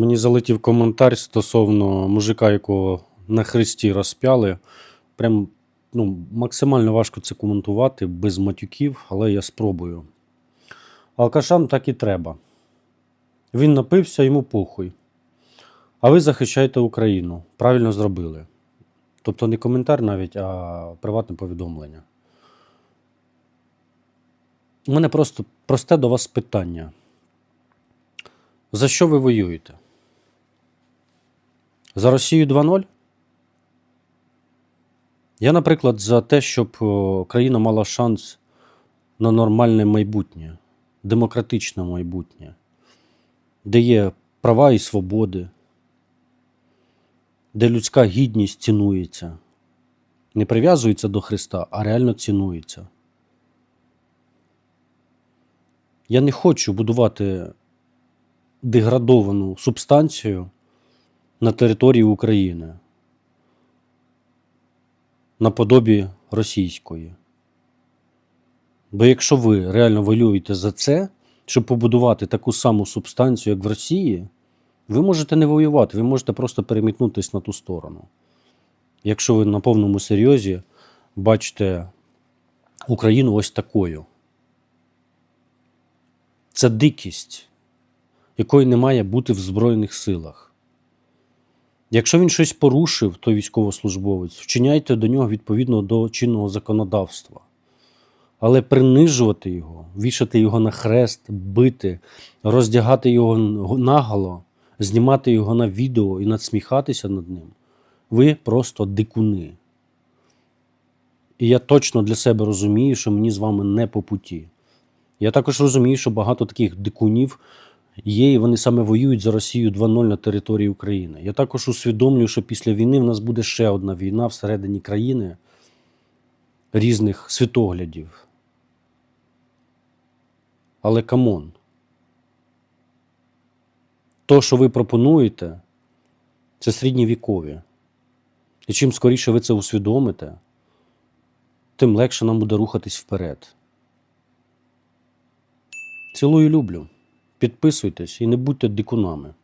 Мені залетів коментар стосовно мужика, якого на хресті розп'яли. Прям ну, максимально важко це коментувати без матюків, але я спробую. Алкашам так і треба. Він напився, йому похуй. А ви захищаєте Україну. Правильно зробили. Тобто не коментар навіть, а приватне повідомлення. У мене просто просте до вас питання. За що ви воюєте? За Росію 2.0? Я, наприклад, за те, щоб о, країна мала шанс на нормальне майбутнє, демократичне майбутнє, де є права і свободи, де людська гідність цінується, не прив'язується до Христа, а реально цінується. Я не хочу будувати деградовану субстанцію на території України наподобі російської. Бо якщо ви реально воюєте за це, щоб побудувати таку саму субстанцію, як в Росії, ви можете не воювати, ви можете просто перемітнутися на ту сторону. Якщо ви на повному серйозі бачите Україну ось такою. Це дикість, якої не має бути в Збройних силах. Якщо він щось порушив, той військовослужбовець, вчиняйте до нього відповідно до чинного законодавства. Але принижувати його, вішати його на хрест, бити, роздягати його наголо, знімати його на відео і надсміхатися над ним, ви просто дикуни. І я точно для себе розумію, що мені з вами не по путі. Я також розумію, що багато таких дикунів є, і вони саме воюють за Росію 2.0 на території України. Я також усвідомлюю, що після війни в нас буде ще одна війна всередині країни різних світоглядів. Але камон. То, що ви пропонуєте, це середньовікові. І чим скоріше ви це усвідомите, тим легше нам буде рухатись вперед. Цілую люблю. Підписуйтесь і не будьте дикунами.